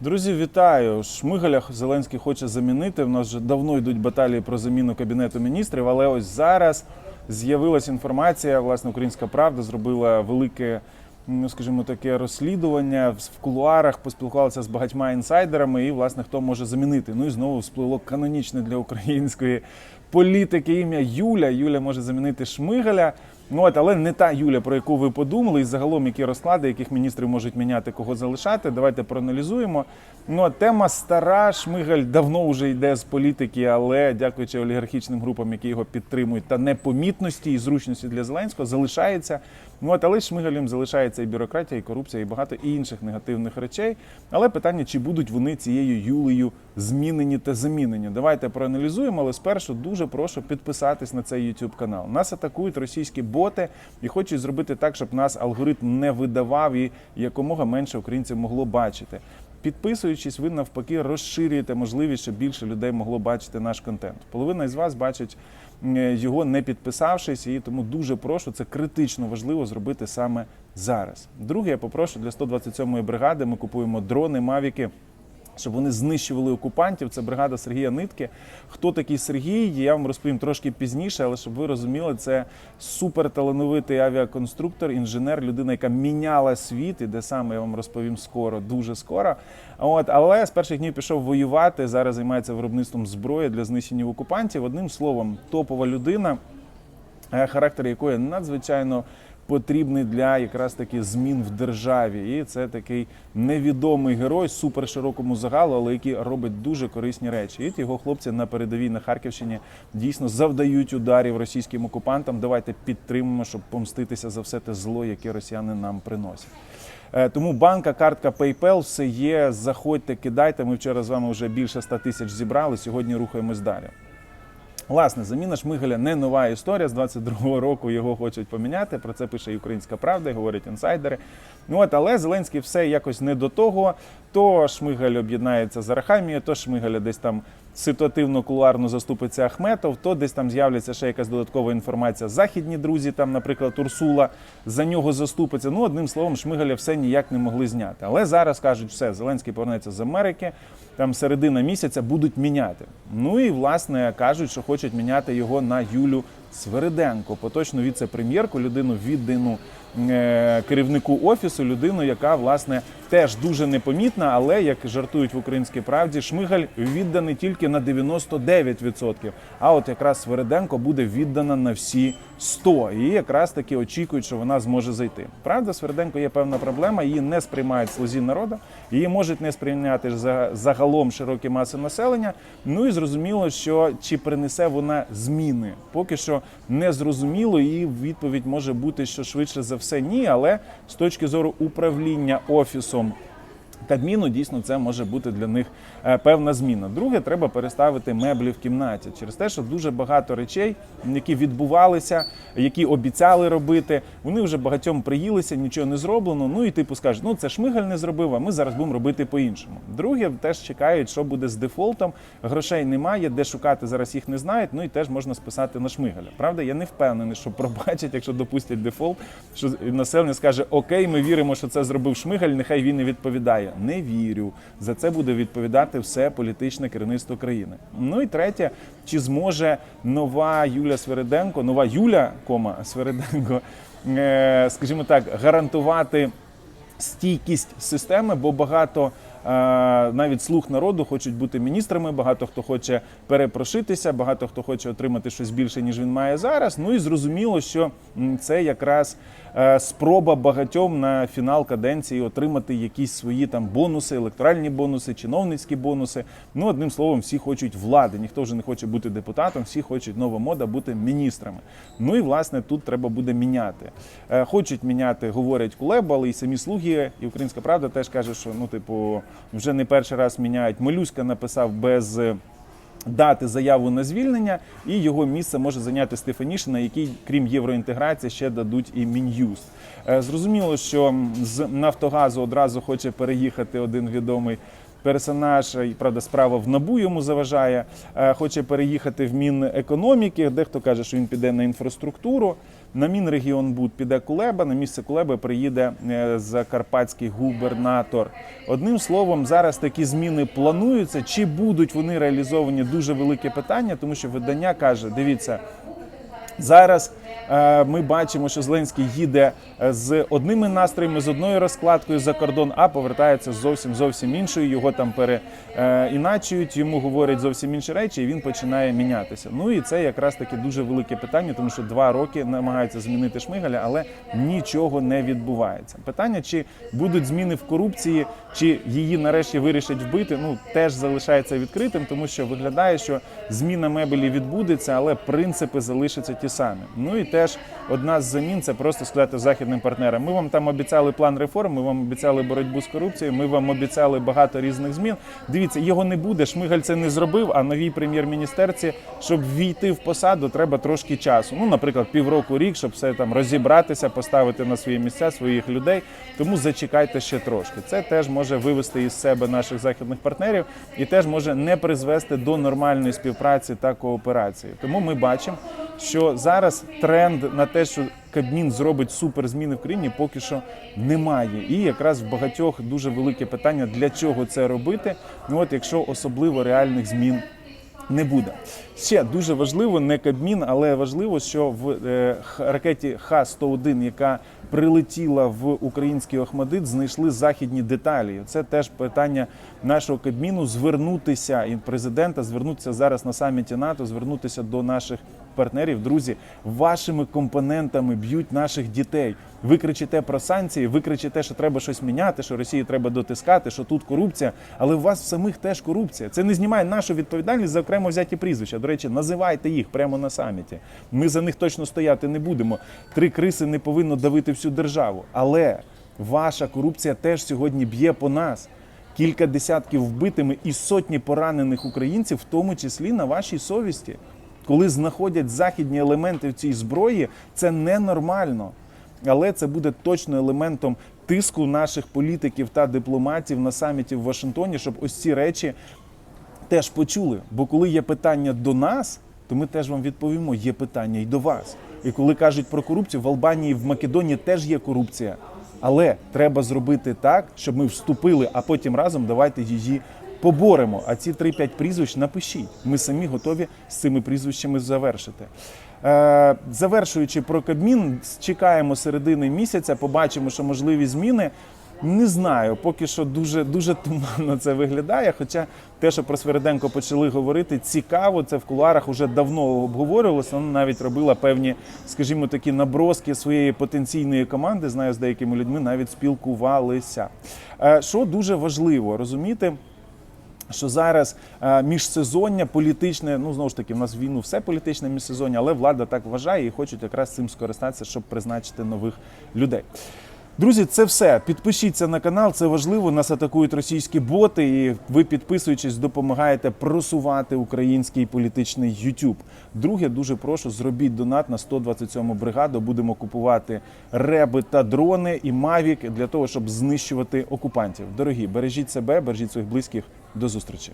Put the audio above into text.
Друзі, вітаю! Шмигаля Зеленський хоче замінити. У нас вже давно йдуть баталії про заміну кабінету міністрів, але ось зараз з'явилася інформація. Власне, Українська Правда зробила велике, ну скажімо, таке розслідування в кулуарах, поспілкувалася з багатьма інсайдерами, і власне хто може замінити. Ну і знову всплило канонічне для української політики ім'я Юля. Юля може замінити Шмигаля. Ну от, але не та Юля, про яку ви подумали, і загалом які розклади, яких міністрів можуть міняти, кого залишати. Давайте проаналізуємо. Ну а тема стара. Шмигаль давно вже йде з політики, але дякуючи олігархічним групам, які його підтримують, та непомітності і зручності для Зеленського залишається. Ну от, але Шмигалем залишається і бюрократія, і корупція, і багато інших негативних речей. Але питання, чи будуть вони цією Юлею змінені та замінені. Давайте проаналізуємо, але спершу дуже прошу підписатись на цей YouTube канал. Нас атакують російські боти і хочуть зробити так, щоб нас алгоритм не видавав і якомога менше українців могло бачити. Підписуючись, ви навпаки розширюєте можливість, щоб більше людей могло бачити наш контент. Половина із вас бачить його не підписавшись, і тому дуже прошу це критично важливо зробити саме зараз. Друге, я попрошу для 127-ї бригади. Ми купуємо дрони, мавіки щоб вони знищували окупантів. Це бригада Сергія Нитки. Хто такий Сергій? Я вам розповім трошки пізніше, але щоб ви розуміли, це суперталановитий авіаконструктор, інженер, людина, яка міняла світ, і де саме я вам розповім скоро, дуже скоро. От, але з перших днів пішов воювати. Зараз займається виробництвом зброї для знищення окупантів. Одним словом, топова людина, е, характер якої надзвичайно потрібний для якраз таки змін в державі. І це такий невідомий герой суперширокому загалу, але який робить дуже корисні речі. І його хлопці на передовій на Харківщині дійсно завдають ударів російським окупантам. Давайте підтримаємо, щоб помститися за все те зло, яке росіяни нам приносять. Е, Тому банка, картка PayPal, все є. Заходьте, кидайте. Ми вчора з вами вже більше 100 тисяч зібрали. Сьогодні рухаємось далі. Власне, заміна Шмигаля не нова історія. З 22-го року його хочуть поміняти. Про це пише і Українська Правда, і говорять інсайдери. Ну от, але Зеленський все якось не до того. То Шмигаль об'єднається з Арахамією, то Шмигаля десь там ситуативно кулуарно заступиться Ахметов, то десь там з'являться ще якась додаткова інформація. Західні друзі, там, наприклад, Урсула за нього заступиться. Ну, одним словом, Шмигаля все ніяк не могли зняти. Але зараз кажуть, все, Зеленський повернеться з Америки, там середина місяця будуть міняти. Ну і власне кажуть, що хочуть міняти його на Юлю Свериденко, поточну віце-прем'єрку, людину віддану е, керівнику офісу, людину, яка власне теж дуже непомітна, але як жартують в українській правді, Шмигаль відданий тільки на 99%. А от якраз Свериденко буде віддана на всі 100. І якраз таки очікують, що вона зможе зайти. Правда, Свериденко є певна проблема, її не сприймають слузі народу, її можуть не сприйняти за- загалом широкі маси населення. Ну і зрозуміло, що чи принесе вона зміни. Поки що не зрозуміло, і відповідь може бути, що швидше за все ні. Але з точки зору управління офісом. Кабміну дійсно це може бути для них е, певна зміна. Друге, треба переставити меблі в кімнаті через те, що дуже багато речей, які відбувалися, які обіцяли робити, вони вже багатьом приїлися, нічого не зроблено. Ну і типу скажуть, ну це шмигаль не зробив, а ми зараз будемо робити по-іншому. Друге, теж чекають, що буде з дефолтом. Грошей немає, де шукати зараз їх не знають. Ну і теж можна списати на шмигаля. Правда, я не впевнений, що пробачать, якщо допустять дефолт, що населення скаже: Окей, ми віримо, що це зробив шмигаль, нехай він і відповідає. Не вірю. За це буде відповідати все політичне керівництво країни. Ну і третє, чи зможе нова Юля Свериденко, нова Юля, кома Свериденко, е, скажімо так, гарантувати стійкість системи, бо багато навіть слуг народу хочуть бути міністрами. Багато хто хоче перепрошитися, багато хто хоче отримати щось більше, ніж він має зараз. Ну і зрозуміло, що це якраз е, спроба багатьом на фінал каденції отримати якісь свої там бонуси, електоральні бонуси, чиновницькі бонуси. Ну одним словом, всі хочуть влади. Ніхто вже не хоче бути депутатом, всі хочуть нова мода бути міністрами. Ну і власне тут треба буде міняти. Е, Хочуть міняти, говорять Кулеба, але і самі слуги, і Українська Правда теж каже, що ну, типу, вже не перший раз міняють. Молюська написав без. е, Дати заяву на звільнення, і його місце може зайняти Стефанішина, який, крім євроінтеграції, ще дадуть і Мін'юст. Е, Зрозуміло, що з Нафтогазу одразу хоче переїхати один відомий персонаж, і правда, справа в набу йому заважає. е, Хоче переїхати в Мінекономіки. Дехто каже, що він піде на інфраструктуру. На Мінрегіонбуд піде Кулеба, на місце Кулеби приїде е, закарпатський губернатор. Одним словом, зараз такі зміни плануються. Чи будуть вони реалізовані? Дуже велике питання, тому що видання каже: дивіться. Зараз ми бачимо, що Зеленський їде е, з одними настроями, з одною розкладкою за кордон, а повертається зовсім зовсім іншою. Його там переіначують, йому говорять зовсім інші речі, і він починає мінятися. Ну і це якраз таки дуже велике питання, тому що два роки намагаються змінити Шмигаля, але нічого не відбувається. Питання, чи будуть зміни в корупції, чи її нарешті вирішать вбити, ну теж залишається відкритим, тому що виглядає, що зміна мебелі відбудеться, але принципи залишаться ті самі. Ну і теж одна з замін це просто сказати західним партнерам. Ми вам там обіцяли план реформ, ми вам обіцяли боротьбу з корупцією, ми вам обіцяли багато різних змін. Дивіться, його не буде. Шмигаль це не зробив. А новій прем'єр-міністерці, щоб війти в посаду, треба трошки часу. Ну, наприклад, півроку, рік, щоб все там розібратися, поставити на свої місця своїх людей. Тому зачекайте ще трошки. Це теж може вивести із себе наших західних партнерів і теж може не призвести до нормальної співпраці та кооперації. Тому ми бачимо, що зараз тренд на те, що Кабмін зробить суперзміни в країні, поки що немає. І якраз в багатьох дуже велике питання, для чого це робити. Ну от якщо особливо реальних змін не буде. Ще дуже важливо, не Кабмін, але важливо, що в е, ракеті Х-101, яка прилетіла в український Охмадит, знайшли західні деталі. Це теж питання нашого Кабміну звернутися і президента, звернутися зараз на саміті НАТО, звернутися до наших партнерів. Друзі, вашими компонентами б'ють наших дітей. Ви кричите про санкції, ви кричите, що треба щось міняти, що Росії треба дотискати, що тут корупція. Але у вас в самих теж корупція. Це не знімає нашу відповідальність за окремо взяті прізвища. До речі, називайте їх прямо на саміті. Ми за них точно стояти не будемо. Три криси не повинно давити всю державу. Але ваша корупція теж сьогодні б'є по нас. Кілька десятків вбитими і сотні поранених українців, в тому числі на вашій совісті. Коли знаходять західні елементи в цій зброї, це ненормально. Але це буде точно елементом тиску наших політиків та дипломатів на саміті в Вашингтоні, щоб ось ці речі теж почули. Бо коли є питання до нас, то ми теж вам відповімо: є питання і до вас. І коли кажуть про корупцію, в Албанії, в Македонії теж є корупція. Але треба зробити так, щоб ми вступили, а потім разом давайте її поборемо. А ці 3-5 прізвищ напишіть. Ми самі готові з цими прізвищами завершити. Е, завершуючи про Кабмін, чекаємо середини місяця, побачимо, що можливі зміни. Не знаю, поки що дуже дуже туманно це виглядає. Хоча те, що про Свериденко почали говорити, цікаво. Це в кулуарах вже давно обговорювалося. Вона навіть робила певні, скажімо, такі наброски своєї потенційної команди. Знаю, з деякими людьми навіть спілкувалися. Е, Що дуже важливо розуміти. Що зараз е, міжсезоння політичне, ну знову ж таки, в нас війну все політичне міжсезоння, але влада так вважає і хочуть якраз цим скористатися, щоб призначити нових людей. Друзі, це все. Підпишіться на канал, це важливо. Нас атакують російські боти, і ви підписуючись, допомагаєте просувати український політичний YouTube. Друге, дуже прошу, зробіть донат на 127-му бригаду. Будемо купувати реби та дрони і мавік для того, щоб знищувати окупантів. Дорогі, бережіть себе, бережіть своїх близьких. До зустрічі.